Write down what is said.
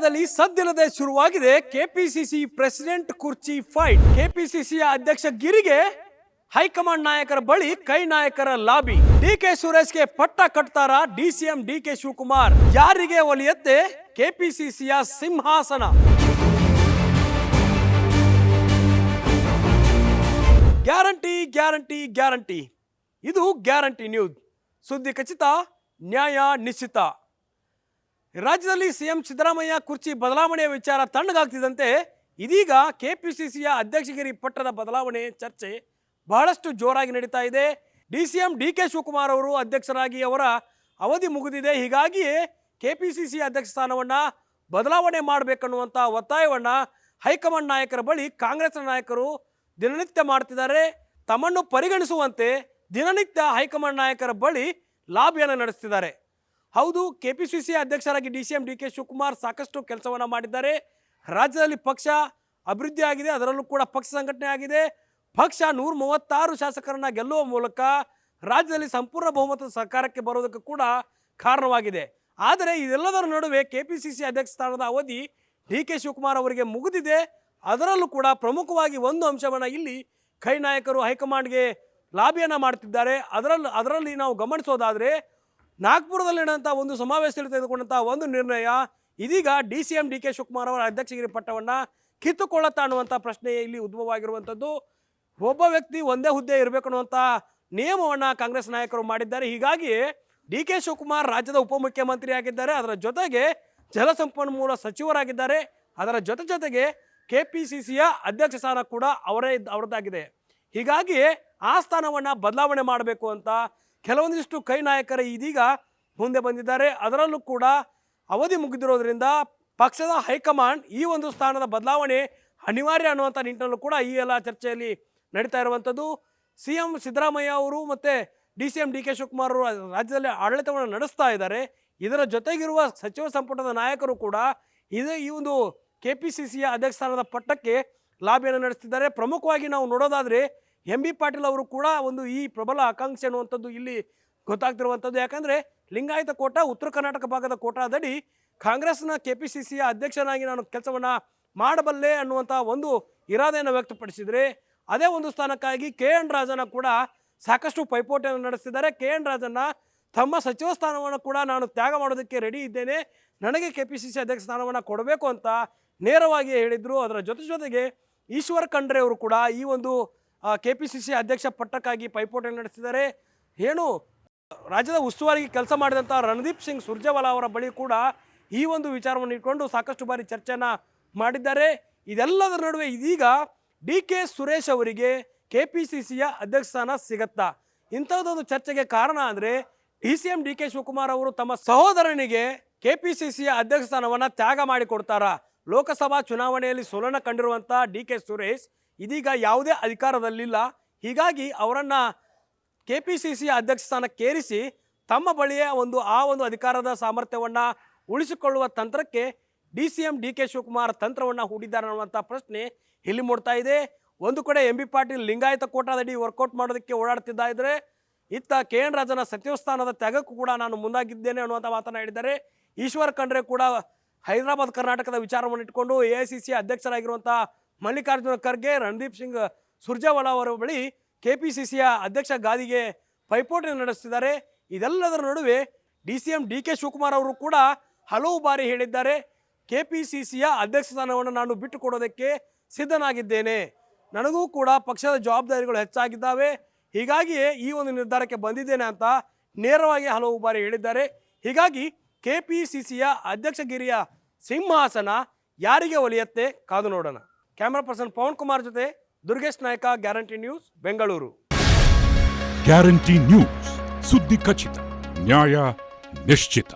ಮಂಡ್ಯದಲ್ಲಿ ಸದ್ದಿಲ್ಲದೆ ಶುರುವಾಗಿದೆ ಕೆಪಿಸಿಸಿ ಪ್ರೆಸಿಡೆಂಟ್ ಕುರ್ಚಿ ಫೈಟ್. ಕೆಪಿಸಿಸಿಯ ಅಧ್ಯಕ್ಷ ಗಿರಿಗೆ ಹೈಕಮಾಂಡ್ ನಾಯಕರ ಬಳಿ ಕೈ ನಾಯಕರ ಲಾಬಿ. ಡಿ ಕೆ ಸುರೇಶ್ಗೆ ಪಟ್ಟ ಕಟ್ತಾರ ಡಿಸಿಎಂ ಡಿ ಕೆ ಶಿವಕುಮಾರ್. ಯಾರಿಗೆ ಒಲಿಯತ್ತೆ ಕೆಪಿಸಿಸಿಯ ಸಿಂಹಾಸನ? Guarantee guarantee guarantee. ಇದು ಗ್ಯಾರಂಟಿ ನ್ಯೂಸ್. ಸುದ್ದಿ ಖಚಿತ, ನ್ಯಾಯ ನಿಶ್ಚಿತ. ರಾಜ್ಯದಲ್ಲಿ ಸಿಎಂ ಸಿದ್ದರಾಮಯ್ಯ ಕುರ್ಚಿ ಬದಲಾವಣೆಯ ವಿಚಾರ ತಣ್ಣಗಾಗ್ತಿದ್ದಂತೆ ಇದೀಗ ಕೆಪಿಸಿಸಿಯ ಅಧ್ಯಕ್ಷಗಿರಿ ಪಟ್ಟದ ಬದಲಾವಣೆ ಚರ್ಚೆ ಬಹಳಷ್ಟು ಜೋರಾಗಿ ನಡೀತಾ ಇದೆ. D C M D K Shivakumar ಅವರು ಅಧ್ಯಕ್ಷರಾಗಿ ಅವರ ಅವಧಿ ಮುಗಿದಿದೆ. ಹೀಗಾಗಿಯೇ ಕೆಪಿಸಿಸಿ ಅಧ್ಯಕ್ಷ ಸ್ಥಾನವನ್ನು ಬದಲಾವಣೆ ಮಾಡಬೇಕನ್ನುವಂಥ ಒತ್ತಾಯವನ್ನು ಹೈಕಮಾಂಡ್ ನಾಯಕರ ಬಳಿ ಕಾಂಗ್ರೆಸ್ ನಾಯಕರು ದಿನನಿತ್ಯ ಮಾಡ್ತಿದ್ದಾರೆ. ತಮ್ಮನ್ನು ಪರಿಗಣಿಸುವಂತೆ ದಿನನಿತ್ಯ ಹೈಕಮಾಂಡ್ ನಾಯಕರ ಬಳಿ ಲಾಬಿಯನ್ನು ನಡೆಸ್ತಿದ್ದಾರೆ. ಹೌದು, ಕೆಪಿಸಿಸಿ ಅಧ್ಯಕ್ಷರಾಗಿ D C M D K Shivakumar ಸಾಕಷ್ಟು ಕೆಲಸವನ್ನು ಮಾಡಿದ್ದಾರೆ. ರಾಜ್ಯದಲ್ಲಿ ಪಕ್ಷ ಅಭಿವೃದ್ಧಿ ಆಗಿದೆ, ಅದರಲ್ಲೂ ಕೂಡ ಪಕ್ಷ ಸಂಘಟನೆ ಆಗಿದೆ. ಪಕ್ಷ ನೂರ ಮೂವತ್ತಾರು ಶಾಸಕರನ್ನ ಗೆಲ್ಲುವ ಮೂಲಕ ರಾಜ್ಯದಲ್ಲಿ ಸಂಪೂರ್ಣ ಬಹುಮತದ ಸರ್ಕಾರಕ್ಕೆ ಬರೋದಕ್ಕೆ ಕೂಡ ಕಾರಣವಾಗಿದೆ. ಆದರೆ ಇದೆಲ್ಲದರ ನಡುವೆ ಕೆಪಿಸಿಸಿ ಅಧ್ಯಕ್ಷ ಸ್ಥಾನದ ಅವಧಿ ಡಿ ಕೆ ಶಿವಕುಮಾರ್ ಅವರಿಗೆ ಮುಗಿದಿದೆ. ಅದರಲ್ಲೂ ಕೂಡ ಪ್ರಮುಖವಾಗಿ ಒಂದು ಅಂಶವನ್ನು ಇಲ್ಲಿ ಕೈ ನಾಯಕರು ಹೈಕಮಾಂಡ್ಗೆ ಲಾಬಿಯನ್ನು ಮಾಡ್ತಿದ್ದಾರೆ. ಅದರಲ್ಲಿ ಅದರಲ್ಲಿ ನಾವು ಗಮನಿಸೋದಾದರೆ ನಾಗ್ಪುರದಲ್ಲಿ ನಡೆದಂಥ ಒಂದು ಸಮಾವೇಶದಲ್ಲಿ ತೆಗೆದುಕೊಂಡಂಥ ಒಂದು ನಿರ್ಣಯ. ಇದೀಗ D C M D K Shivakumar ಅವರ ಅಧ್ಯಕ್ಷಗಿರಿ ಪಟ್ಟವನ್ನು ಕಿತ್ತುಕೊಳ್ಳುತ್ತಾ ಅನ್ನುವಂಥ ಪ್ರಶ್ನೆ ಇಲ್ಲಿ ಉದ್ಭವವಾಗಿರುವಂಥದ್ದು ಒಬ್ಬ ವ್ಯಕ್ತಿ ಒಂದೇ ಹುದ್ದೆ ಇರಬೇಕು ಅನ್ನುವಂಥ ನಿಯಮವನ್ನು ಕಾಂಗ್ರೆಸ್ ನಾಯಕರು ಮಾಡಿದ್ದಾರೆ. ಹೀಗಾಗಿ ಡಿ ಕೆ ಶಿವಕುಮಾರ್ ರಾಜ್ಯದ ಉಪಮುಖ್ಯಮಂತ್ರಿ ಆಗಿದ್ದಾರೆ. ಅದರ ಜೊತೆಗೆ ಜಲಸಂಪನ್ಮೂಲ ಸಚಿವರಾಗಿದ್ದಾರೆ. ಅದರ ಜೊತೆ ಜೊತೆಗೆ ಕೆ ಪಿ ಸಿ ಸಿಯ ಅಧ್ಯಕ್ಷ ಸ್ಥಾನ ಕೂಡ ಅವರೇ, ಅವರದ್ದಾಗಿದೆ. ಹೀಗಾಗಿ ಆ ಸ್ಥಾನವನ್ನು ಬದಲಾವಣೆ ಮಾಡಬೇಕು ಅಂತ ಕೆಲವೊಂದಿಷ್ಟು ಕೈ ನಾಯಕರ ಇದೀಗ ಮುಂದೆ ಬಂದಿದ್ದಾರೆ. ಅದರಲ್ಲೂ ಕೂಡ ಅವಧಿ ಮುಗಿದಿರೋದ್ರಿಂದ ಪಕ್ಷದ ಹೈಕಮಾಂಡ್ ಈ ಒಂದು ಸ್ಥಾನದ ಬದಲಾವಣೆ ಅನಿವಾರ್ಯ ಅನ್ನುವಂಥ ನಿಟ್ಟಿನಲ್ಲೂ ಕೂಡ ಈ ಎಲ್ಲ ಚರ್ಚೆಯಲ್ಲಿ ನಡೀತಾ ಇರುವಂಥದ್ದು. ಸಿ ಎಂ ಸಿದ್ದರಾಮಯ್ಯ ಅವರು ಮತ್ತು D C M D K Shivakumar ಅವರು ರಾಜ್ಯದಲ್ಲಿ ಆಡಳಿತವನ್ನು ನಡೆಸ್ತಾ ಇದ್ದಾರೆ. ಇದರ ಜೊತೆಗಿರುವ ಸಚಿವ ಸಂಪುಟದ ನಾಯಕರು ಕೂಡ ಇದೇ ಈ ಒಂದು ಕೆ ಪಿ ಸಿ ಸಿಯ ಅಧ್ಯಕ್ಷ ಸ್ಥಾನದ ಪಟ್ಟಕ್ಕೆ ಲಾಭಿಯನ್ನು ನಡೆಸ್ತಿದ್ದಾರೆ. ಪ್ರಮುಖವಾಗಿ ನಾವು ನೋಡೋದಾದರೆ ಎಂ ಬಿ ಪಾಟೀಲ್ ಅವರು ಕೂಡ ಒಂದು ಈ ಪ್ರಬಲ ಆಕಾಂಕ್ಷೆ ಅನ್ನುವಂಥದ್ದು ಇಲ್ಲಿ ಗೊತ್ತಾಗ್ತಿರುವಂಥದ್ದು. ಯಾಕಂದರೆ ಲಿಂಗಾಯತ ಕೋಟ, ಉತ್ತರ ಕರ್ನಾಟಕ ಭಾಗದ ಕೋಟಾದಡಿ ಕಾಂಗ್ರೆಸ್ನ ಕೆ ಪಿ ಸಿ ಸಿಯ ಅಧ್ಯಕ್ಷನಾಗಿ ನಾನು ಕೆಲಸವನ್ನು ಮಾಡಬಲ್ಲೆ ಅನ್ನುವಂಥ ಒಂದು ಇರಾದೆಯನ್ನು ವ್ಯಕ್ತಪಡಿಸಿದರೆ, ಅದೇ ಒಂದು ಸ್ಥಾನಕ್ಕಾಗಿ ಕೆ ಎನ್ ರಾಜನ ಕೂಡ ಸಾಕಷ್ಟು ಪೈಪೋಟಿಯನ್ನು ನಡೆಸಿದ್ದಾರೆ ಕೆ ಎನ್ ರಾಜನ್ನ ತಮ್ಮ ಸಚಿವ ಸ್ಥಾನವನ್ನು ಕೂಡ ನಾನು ತ್ಯಾಗ ಮಾಡೋದಕ್ಕೆ ರೆಡಿ ಇದ್ದೇನೆ. ನನಗೆ ಕೆ ಪಿ ಸಿ ಸಿ ಅಧ್ಯಕ್ಷ ಸ್ಥಾನವನ್ನು ಕೊಡಬೇಕು ಅಂತ ನೇರವಾಗಿ ಹೇಳಿದರು. ಅದರ ಜೊತೆ ಜೊತೆಗೆ ಈಶ್ವರ್ ಖಂಡ್ರೆ ಅವರು ಕೂಡ ಈ ಒಂದು ಕೆ ಪಿ ಸಿ ಸಿ ಅಧ್ಯಕ್ಷ ಪಟ್ಟಕ್ಕಾಗಿ ಪೈಪೋಟಿ ನಡೆಸಿದ್ದಾರೆ ಏನು? ರಾಜ್ಯದ ಉಸ್ತುವಾರಿಗೆ ಕೆಲಸ ಮಾಡಿದಂಥ ರಣದೀಪ್ ಸಿಂಗ್ ಸುರ್ಜೇವಾಲಾ ಅವರ ಬಳಿ ಕೂಡ ಈ ಒಂದು ವಿಚಾರವನ್ನು ಇಟ್ಕೊಂಡು ಸಾಕಷ್ಟು ಬಾರಿ ಚರ್ಚೆಯನ್ನು ಮಾಡಿದ್ದಾರೆ. ಇದೆಲ್ಲದರ ನಡುವೆ ಇದೀಗ ಡಿ ಕೆ ಸುರೇಶ್ ಅವರಿಗೆ ಕೆ ಪಿ ಸಿ ಸಿಯ ಅಧ್ಯಕ್ಷ ಸ್ಥಾನ ಸಿಗತ್ತಾ? ಇಂಥದ್ದೊಂದು ಚರ್ಚೆಗೆ ಕಾರಣ ಅಂದರೆ D C M D K Shivakumar ಅವರು ತಮ್ಮ ಸಹೋದರನಿಗೆ ಕೆ ಪಿ ಸಿ ಸಿಯ ಅಧ್ಯಕ್ಷ ಸ್ಥಾನವನ್ನು ತ್ಯಾಗ ಮಾಡಿಕೊಡ್ತಾರಾ? ಲೋಕಸಭಾ ಚುನಾವಣೆಯಲ್ಲಿ ಸೋಲನ ಕಂಡಿರುವಂಥ ಡಿ ಕೆ ಸುರೇಶ್ ಇದೀಗ ಯಾವುದೇ ಅಧಿಕಾರದಲ್ಲಿಲ್ಲ. ಹೀಗಾಗಿ ಅವರನ್ನು ಕೆ ಪಿ ಸಿ ಸಿ ಅಧ್ಯಕ್ಷ ಸ್ಥಾನಕ್ಕೇರಿಸಿ ತಮ್ಮ ಬಳಿಯೇ ಒಂದು, ಆ ಒಂದು ಅಧಿಕಾರದ ಸಾಮರ್ಥ್ಯವನ್ನು ಉಳಿಸಿಕೊಳ್ಳುವ ತಂತ್ರಕ್ಕೆ D C M D K Shivakumar ತಂತ್ರವನ್ನು ಹೂಡಿದ್ದಾರೆ ಅನ್ನುವಂಥ ಪ್ರಶ್ನೆ ಇಲ್ಲಿ ಮೂಡ್ತಾ ಇದೆ. ಒಂದು ಕಡೆ ಎಂ ಬಿ ಪಾಟೀಲ್ ಲಿಂಗಾಯತ ಕೋಟಾದಡಿ ವರ್ಕೌಟ್ ಮಾಡೋದಕ್ಕೆ ಓಡಾಡ್ತಿದ್ದ ಇದ್ದರೆ ಇತ್ತ ಕೆ ಎನ್ ರಾಜನ ಸಚಿವ ಸ್ಥಾನದ ತ್ಯಾಗಕ್ಕೂ ಕೂಡ ನಾನು ಮುಂದಾಗಿದ್ದೇನೆ ಅನ್ನುವಂಥ ಮಾತನ್ನು ಹೇಳಿದ್ದಾರೆ. ಈಶ್ವರ್ ಖಂಡ್ರೆ ಕೂಡ ಹೈದರಾಬಾದ್ ಕರ್ನಾಟಕದ ವಿಚಾರವನ್ನು ಇಟ್ಕೊಂಡು ಎ ಐ ಸಿ ಸಿ ಅಧ್ಯಕ್ಷರಾಗಿರುವಂಥ ಮಲ್ಲಿಕಾರ್ಜುನ ಖರ್ಗೆ, ರಣದೀಪ್ ಸಿಂಗ್ ಸುರ್ಜೇವಾಲಾ ಅವರ ಬಳಿ ಕೆ ಅಧ್ಯಕ್ಷ ಗಾದಿಗೆ ಪೈಪೋಟಿ ನಡೆಸ್ತಿದ್ದಾರೆ ಇದೆಲ್ಲದರ ನಡುವೆ D C M D K Shivakumar ಅವರು ಕೂಡ ಹಲವು ಬಾರಿ ಹೇಳಿದ್ದಾರೆ. ಕೆ ಪಿ ಸಿ ಸಿಯ ಅಧ್ಯಕ್ಷ ಸ್ಥಾನವನ್ನು ನಾನು ಬಿಟ್ಟುಕೊಡೋದಕ್ಕೆ ಸಿದ್ಧನಾಗಿದ್ದೇನೆ. ನನಗೂ ಕೂಡ ಪಕ್ಷದ ಜವಾಬ್ದಾರಿಗಳು ಹೆಚ್ಚಾಗಿದ್ದಾವೆ. ಹೀಗಾಗಿಯೇ ಈ ಒಂದು ನಿರ್ಧಾರಕ್ಕೆ ಬಂದಿದ್ದೇನೆ ಅಂತ ನೇರವಾಗಿ ಹಲವು ಬಾರಿ ಹೇಳಿದ್ದಾರೆ. ಹೀಗಾಗಿ ಕೆ ಪಿ ಸಿ ಸಿಯ ಅಧ್ಯಕ್ಷಗಿರಿಯ ಸಿಂಹಾಸನ ಯಾರಿಗೆ ಒಲಿಯತ್ತೆ ಕಾದು ನೋಡೋಣ. ಕ್ಯಾಮ್ರಾ ಪರ್ಸನ್ ಪವನ್ ಕುಮಾರ್ ಜೊತೆ Durgesh Nayaka guarantee news Bengaluru guarantee news ಸುದ್ದಿ ಖಚಿತ, ನ್ಯಾಯ ನಿಶ್ಚಿತ.